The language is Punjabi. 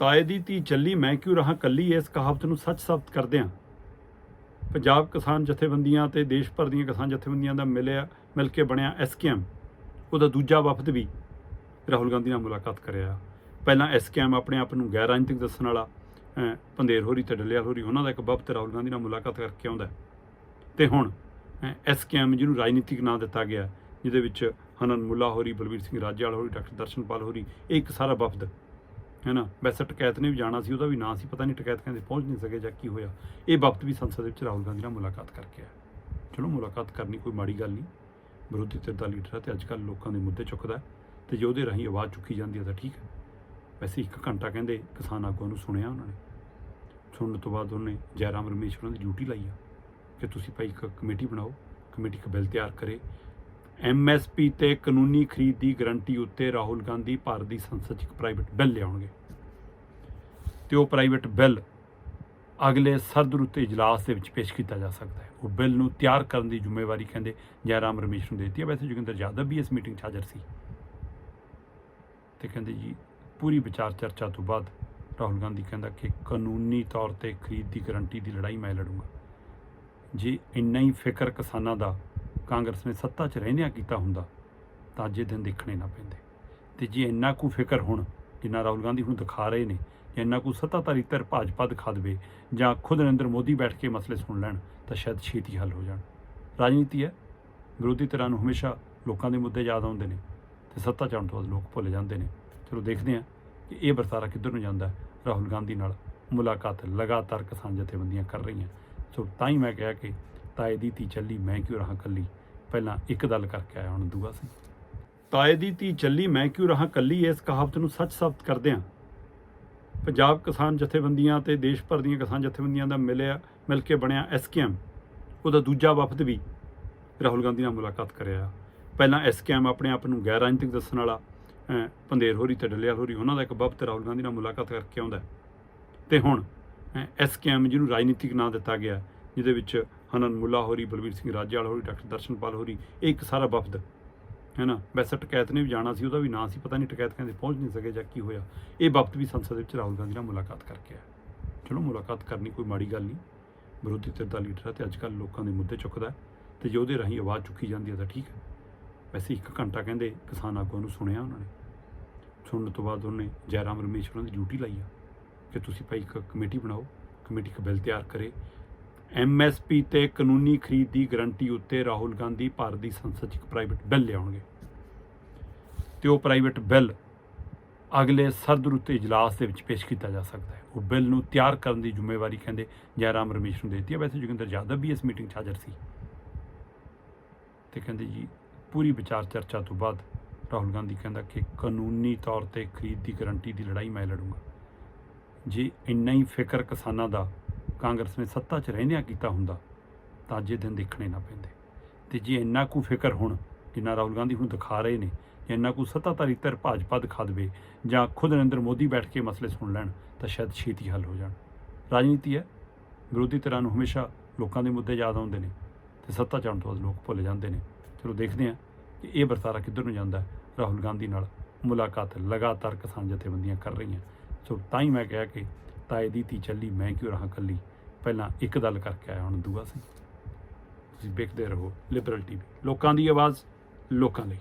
ਤਾਏ ਦੀ ਧੀ ਚੱਲੀ ਮੈਂ ਕਿਉਂ ਰਹਾ ਕੱਲੀ? ਇਸ ਕਹਾਵਤ ਨੂੰ ਸੱਚ ਸਾਬਤ ਕਰਦੇ ਹਾਂ ਪੰਜਾਬ ਕਿਸਾਨ ਜਥੇਬੰਦੀਆਂ ਤੇ ਦੇਸ਼ ਭਰ ਦੀਆਂ ਕਿਸਾਨ ਜਥੇਬੰਦੀਆਂ ਦਾ ਮਿਲਿਆ ਮਿਲ ਕੇ ਬਣਿਆ ਐਸਕੇਐਮ ਉਹਦਾ ਦੂਜਾ ਵਫਦ ਵੀ ਰਾਹੁਲ ਗਾਂਧੀ ਨਾਲ ਮੁਲਾਕਾਤ ਕਰਿਆ। ਪਹਿਲਾਂ ਐਸਕੇਐਮ ਆਪਣੇ ਆਪ ਨੂੰ ਗੈਰ ਰਾਜਨੀਤਿਕ ਦੱਸਣ ਵਾਲਾ ਅਹ, ਪੰਧੇਰ ਹੋਰੀ ਤੇ ਡੱਲਿਆਲ ਹੋਰੀ ਉਹਨਾਂ ਦਾ ਇੱਕ ਵਫਦ ਰਾਹੁਲ ਗਾਂਧੀ ਨਾਲ ਮੁਲਾਕਾਤ ਕਰਕੇ ਆਉਂਦਾ ਹੈ। ਤੇ ਹੁਣ ਐਸਕੇਐਮ ਜਿਹਨੂੰ ਰਾਜਨੀਤਿਕ ਨਾਂ ਦਿੱਤਾ ਗਿਆ ਜਿਹਦੇ ਵਿੱਚ ਹਨਨ ਮੁੱਲਾ ਹੋਰੀ ਬਲਵੀਰ ਸਿੰਘ ਰਾਜੇਵਾਲ ਹੋਰੀ ਡਾਕਟਰ ਦਰਸ਼ਨਪਾਲ ਹੋਰੀ ਇਹ ਇੱਕ ਸਾਰਾ ਵਫਦ ਹੈ ਨਾ ਵੈਸੇ ਟਕੈਤ ਨੇ ਵੀ ਜਾਣਾ ਸੀ, ਉਹਦਾ ਵੀ ਨਾਂ ਸੀ, ਪਤਾ ਨਹੀਂ ਟਕੈਤ ਕਹਿੰਦੇ ਪਹੁੰਚ ਨਹੀਂ ਸਕੇ ਜਾਂ ਕੀ ਹੋਇਆ। ਇਹ ਵਕਤ ਵੀ ਸੰਸਦ ਵਿੱਚ ਰਾਹੁਲ ਗਾਂਧੀ ਨਾਲ ਮੁਲਾਕਾਤ ਕਰਕੇ ਆਇਆ। ਚਲੋ, ਮੁਲਾਕਾਤ ਕਰਨੀ ਕੋਈ ਮਾੜੀ ਗੱਲ ਨਹੀਂ। ਵਿਰੋਧੀ ਧਿਰ ਦਾ ਲੀਡਰ ਹੈ ਤੇ ਅੱਜ ਕੱਲ੍ਹ ਲੋਕਾਂ ਦੇ ਮੁੱਦੇ ਚੁੱਕਦਾ ਹੈ ਤੇ ਜੇ ਉਹਦੇ ਰਾਹੀਂ ਆਵਾਜ਼ ਚੁੱਕੀ ਜਾਂਦੀ ਹੈ ਤਾਂ ਠੀਕ ਹੈ। ਵੈਸੇ ਇੱਕ ਘੰਟਾ ਕਹਿੰਦੇ ਕਿਸਾਨ ਆਗੂਆਂ ਨੂੰ ਸੁਣਿਆ ਉਹਨਾਂ ਨੇ। ਸੁਣਨ ਤੋਂ ਬਾਅਦ ਉਹਨੇ ਜੈਰਾਮ ਰਮੇਸ਼ ਉਹਨਾਂ ਦੀ ਡਿਊਟੀ ਲਾਈ ਆ। ਕਿ ਤੁਸੀਂ ਭਾਈ ਇੱਕ ਕਮੇਟੀ ਬਣਾਓ, ਕਮੇਟੀ ਇੱਕ ਬਿੱਲ ਤਿਆਰ ਕਰੇ ਐਮਐਸਪੀ ਤੇ ਕਾਨੂੰਨੀ ਖਰੀਦ ਦੀ ਗਾਰੰਟੀ ਉੱਤੇ ਰਾਹੁਲ ਗਾਂਧੀ ਭਾਰਤ ਦੀ ਸੰਸਦ 'ਚ ਇੱਕ ਪ੍ਰਾਈਵੇਟ ਬਿੱਲ ਲਿਆਉਣਗੇ। ਤੇ ਉਹ ਪ੍ਰਾਈਵੇਟ ਬਿੱਲ ਅਗਲੇ ਸਰਦ ਰੁੱਤ ਇਜਲਾਸ ਦੇ ਵਿੱਚ ਪੇਸ਼ ਕੀਤਾ ਜਾ ਸਕਦਾ ਹੈ। ਉਹ ਬਿੱਲ ਨੂੰ ਤਿਆਰ ਕਰਨ ਦੀ ਜ਼ਿੰਮੇਵਾਰੀ ਕਹਿੰਦੇ ਜੈਰਾਮ ਰਮੇਸ਼ ਨੂੰ ਦੇ ਦਿੱਤੀ ਹੈ। ਵੈਸੇ ਜੋਗਿੰਦਰ ਯਾਦਵ ਵੀ ਇਸ ਮੀਟਿੰਗ 'ਚ ਹਾਜ਼ਰ ਸੀ। ਤੇ ਕਹਿੰਦੇ ਜੀ, ਪੂਰੀ ਵਿਚਾਰ ਚਰਚਾ ਤੋਂ ਬਾਅਦ ਰਾਹੁਲ ਗਾਂਧੀ ਕਹਿੰਦਾ ਕਿ ਕਾਨੂੰਨੀ ਤੌਰ ਤੇ ਖਰੀਦ ਦੀ ਗਾਰੰਟੀ ਦੀ ਲੜਾਈ ਮੈਂ ਲੜੂੰਗਾ। ਜੇ ਇੰਨਾ ਹੀ ਫਿਕਰ ਕਿਸਾਨਾਂ ਦਾ ਕਾਂਗਰਸ ਨੇ ਸੱਤਾ 'ਚ ਰਹਿੰਦਿਆਂ ਕੀਤਾ ਹੁੰਦਾ, ਤਾਂ ਅੱਜ ਇਹ ਦਿਨ ਦੇਖਣੇ ਨਾ ਪੈਂਦੇ। ਤੇ ਜੇ ਇੰਨਾ ਕੁ ਫਿਕਰ ਹੁਣ, ਜਿੰਨਾ ਰਾਹੁਲ ਗਾਂਧੀ ਹੁਣ ਦਿਖਾ ਰਹੇ ਨੇ, ਜੇ ਇੰਨਾ ਕੁ ਸੱਤਾਧਾਰੀ ਧਿਰ ਭਾਜਪਾ ਦਿਖਾ ਦੇਵੇ, ਜਾਂ ਖੁਦ ਨਰਿੰਦਰ ਮੋਦੀ ਬੈਠ ਕੇ ਮਸਲੇ ਸੁਣ ਲੈਣ, ਤਾਂ ਸ਼ਾਇਦ ਛੇਤੀ ਹੱਲ ਹੋ ਜਾਣ। ਰਾਜਨੀਤੀ ਹੈ, ਵਿਰੋਧੀ ਧਿਰਾਂ ਨੂੰ ਹਮੇਸ਼ਾ ਲੋਕਾਂ ਦੇ ਮੁੱਦੇ ਯਾਦ ਆਉਂਦੇ ਨੇ, ਤੇ ਸੱਤਾ ਚਾਉਣ ਤੋਂ ਬਾਅਦ ਲੋਕ ਭੁੱਲ ਜਾਂਦੇ ਨੇ। ਚਲੋ ਦੇਖਦੇ ਹਾਂ ਕਿ ਇਹ ਵਰਤਾਰਾ ਕਿੱਧਰ ਨੂੰ ਜਾਂਦਾ ਰਾਹੁਲ ਗਾਂਧੀ ਨਾਲ ਮੁਲਾਕਾਤ ਲਗਾਤਾਰ ਕਿਸਾਨ ਜਥੇਬੰਦੀਆਂ ਕਰ ਰਹੀਆਂ। ਸੋ ਤਾਂ ਹੀ ਮੈਂ ਕਿਹਾ ਕਿ ਤਾਏ ਦੀ ਧੀ ਚੱਲੀ, ਮੈਂ ਕਿਉਂ ਰਹਾ ਕੱਲੀ ਪਹਿਲਾਂ ਇੱਕ ਦਲ ਕਰਕੇ ਆਇਆ ਹੁਣ ਦੂਆ ਸੀ। ਤਾਏ ਦੀ ਧੀ ਚੱਲੀ ਮੈਂ ਕਿਉਂ ਰਹਾ ਕੱਲੀ? ਇਸ ਕਹਾਵਤ ਨੂੰ ਸੱਚ ਸਾਬਤ ਕਰਦੇ ਹਾਂ ਪੰਜਾਬ ਕਿਸਾਨ ਜਥੇਬੰਦੀਆਂ ਤੇ ਦੇਸ਼ ਭਰ ਦੀਆਂ ਕਿਸਾਨ ਜਥੇਬੰਦੀਆਂ ਦਾ ਮਿਲਿਆ ਮਿਲ ਕੇ ਬਣਿਆ ਐਸਕੇਐਮ ਉਹਦਾ ਦੂਜਾ ਵਫਦ ਵੀ ਰਾਹੁਲ ਗਾਂਧੀ ਨਾਲ ਮੁਲਾਕਾਤ ਕਰਿਆ। ਪਹਿਲਾਂ ਐਸਕੇਐਮ ਆਪਣੇ ਆਪ ਨੂੰ ਗੈਰ ਰਾਜਨੀਤਿਕ ਦੱਸਣ ਵਾਲਾ ਅਹ, ਪੰਧੇਰ ਹੋਰੀ ਤੇ ਡੱਲੇਵਾਲ ਹੋਰੀ ਉਹਨਾਂ ਦਾ ਇੱਕ ਵਫਦ ਰਾਹੁਲ ਗਾਂਧੀ ਨਾਲ ਮੁਲਾਕਾਤ ਕਰਕੇ ਆਉਂਦਾ। ਹੈ। ਤੇ ਹੁਣ ਐਸਕੇਐਮ ਜਿਹਨੂੰ ਰਾਜਨੀਤਿਕ ਨਾਂ ਦਿੱਤਾ ਗਿਆ ਜਿਹਦੇ ਵਿੱਚ ਹਨਨ ਮੁੱਲਾ ਹੋਰੀ, ਬਲਵੀਰ ਸਿੰਘ ਰਾਜੇਵਾਲ ਹੋਰੀ, ਡਾਕਟਰ ਦਰਸ਼ਨਪਾਲ ਹੋਰੀ, ਇਹ ਇੱਕ ਸਾਰਾ ਵਫਦ ਹੈ ਨਾ ਵੈਸੇ ਟਕੈਤ ਨੇ ਵੀ ਜਾਣਾ ਸੀ, ਉਹਦਾ ਵੀ ਨਾਂ ਸੀ, ਪਤਾ ਨਹੀਂ ਟਕੈਤ ਕਹਿੰਦੇ ਪਹੁੰਚ ਨਹੀਂ ਸਕੇ ਜਾਂ ਕੀ ਹੋਇਆ। ਇਹ ਵਫ਼ਦ ਵੀ ਸੰਸਦ ਵਿੱਚ ਰਾਹੁਲ ਗਾਂਧੀ ਨਾਲ ਮੁਲਾਕਾਤ ਕਰਕੇ ਆਇਆ। ਚਲੋ, ਮੁਲਾਕਾਤ ਕਰਨੀ ਕੋਈ ਮਾੜੀ ਗੱਲ ਨਹੀਂ। ਵਿਰੋਧੀ ਧਿਰ ਦਾ ਲੀਡਰ ਹੈ ਤੇ ਅੱਜ ਕੱਲ੍ਹ ਲੋਕਾਂ ਦੇ ਮੁੱਦੇ ਚੁੱਕਦਾ ਹੈ ਤੇ ਜੇ ਉਹਦੇ ਰਾਹੀਂ ਆਵਾਜ਼ ਚੁੱਕੀ ਜਾਂਦੀ ਹੈ ਤਾਂ ਠੀਕ ਹੈ। ਵੈਸੇ ਇੱਕ ਘੰਟਾ ਕਹਿੰਦੇ ਕਿਸਾਨ ਆਗੂਆਂ ਨੂੰ ਸੁਣਿਆ ਉਹਨਾਂ ਨੇ। ਸੁਣਨ ਤੋਂ ਬਾਅਦ ਉਹਨੇ ਜੈਰਾਮ ਰਮੇਸ਼ ਉਹਨਾਂ ਦੀ ਡਿਊਟੀ ਲਾਈ ਆ। ਕਿ ਤੁਸੀਂ ਭਾਈ ਇੱਕ ਕਮੇਟੀ ਬਣਾਓ, ਕਮੇਟੀ ਇੱਕ ਬਿੱਲ ਤਿਆਰ ਕਰੇ ਐਮਐਸਪੀ ਤੇ ਕਾਨੂੰਨੀ ਖਰੀਦ ਦੀ ਗਾਰੰਟੀ ਉੱਤੇ ਰਾਹੁਲ ਗਾਂਧੀ ਭਾਰਤ ਦੀ ਸੰਸਦ 'ਚ ਇੱਕ ਪ੍ਰਾਈਵੇਟ ਬਿੱਲ ਲਿਆਉਣਗੇ। ਤੇ ਉਹ ਪ੍ਰਾਈਵੇਟ ਬਿੱਲ ਅਗਲੇ ਸਰਦ ਰੁੱਤ ਇਜਲਾਸ ਦੇ ਵਿੱਚ ਪੇਸ਼ ਕੀਤਾ ਜਾ ਸਕਦਾ ਹੈ। ਉਹ ਬਿੱਲ ਨੂੰ ਤਿਆਰ ਕਰਨ ਦੀ ਜ਼ਿੰਮੇਵਾਰੀ ਕਹਿੰਦੇ ਜੈਰਾਮ ਰਮੇਸ਼ ਨੂੰ ਦੇ ਦਿੱਤੀ ਹੈ। ਵੈਸੇ ਜੋਗਿੰਦਰ ਯਾਦਵ ਵੀ ਇਸ ਮੀਟਿੰਗ 'ਚ ਹਾਜ਼ਰ ਸੀ। ਤੇ ਕਹਿੰਦੇ ਜੀ, ਪੂਰੀ ਵਿਚਾਰ ਚਰਚਾ ਤੋਂ ਬਾਅਦ ਰਾਹੁਲ ਗਾਂਧੀ ਕਹਿੰਦਾ ਕਿ ਕਾਨੂੰਨੀ ਤੌਰ ਤੇ ਖਰੀਦ ਦੀ ਗਾਰੰਟੀ ਦੀ ਲੜਾਈ ਮੈਂ ਲੜੂੰਗਾ। ਜੇ ਇੰਨਾ ਹੀ ਫਿਕਰ ਕਿਸਾਨਾਂ ਦਾ ਕਾਂਗਰਸ ਨੇ ਸੱਤਾ 'ਚ ਰਹਿੰਦਿਆਂ ਕੀਤਾ ਹੁੰਦਾ, ਤਾਂ ਅੱਜ ਇਹ ਦਿਨ ਦੇਖਣੇ ਨਾ ਪੈਂਦੇ। ਤੇ ਜੇ ਇੰਨਾ ਕੁ ਫਿਕਰ ਹੁਣ ਜਿੰਨਾ ਰਾਹੁਲ ਗਾਂਧੀ ਹੁਣ ਦਿਖਾ ਰਹੇ ਨੇ, ਜੇ ਇੰਨਾ ਕੁ ਸੱਤਾਧਾਰੀ ਧਿਰ ਭਾਜਪਾ ਦਿਖਾ ਦੇਵੇ, ਜਾਂ ਖੁਦ ਨਰਿੰਦਰ ਮੋਦੀ ਬੈਠ ਕੇ ਮਸਲੇ ਸੁਣ ਲੈਣ, ਤਾਂ ਸ਼ਾਇਦ ਛੇਤੀ ਹੱਲ ਹੋ ਜਾਣ। ਰਾਜਨੀਤੀ ਹੈ, ਵਿਰੋਧੀ ਧਿਰਾਂ ਨੂੰ ਹਮੇਸ਼ਾ ਲੋਕਾਂ ਦੇ ਮੁੱਦੇ ਯਾਦ ਆਉਂਦੇ ਨੇ, ਤੇ ਸੱਤਾ ਚਾਉਣ ਤੋਂ ਬਾਅਦ ਲੋਕ ਭੁੱਲ ਜਾਂਦੇ ਨੇ। ਚਲੋ ਦੇਖਦੇ ਹਾਂ ਕਿ ਇਹ ਵਰਤਾਰਾ ਕਿੱਧਰ ਨੂੰ ਜਾਂਦਾ ਰਾਹੁਲ ਗਾਂਧੀ ਨਾਲ ਮੁਲਾਕਾਤ ਲਗਾਤਾਰ ਕਿਸਾਨ ਜਥੇਬੰਦੀਆਂ ਕਰ ਰਹੀਆਂ। ਸੋ ਤਾਂ ਹੀ ਮੈਂ ਕਿਹਾ ਕਿ ਤਾਏ ਦੀ ਧੀ ਚੱਲੀ, ਮੈਂ ਕਿਉਂ ਰਹਾ ਕੱਲੀ ਪਹਿਲਾਂ ਇੱਕ ਦਲ ਕਰਕੇ ਆਇਆ, ਹੁਣ ਦੂਆ ਸੀ ਤੁਸੀਂ ਵੇਖਦੇ ਰਹੋ ਲਿਬਰਲ ਟੀਵੀ ਲੋਕਾਂ ਦੀ ਆਵਾਜ਼, ਲੋਕਾਂ ਲਈ।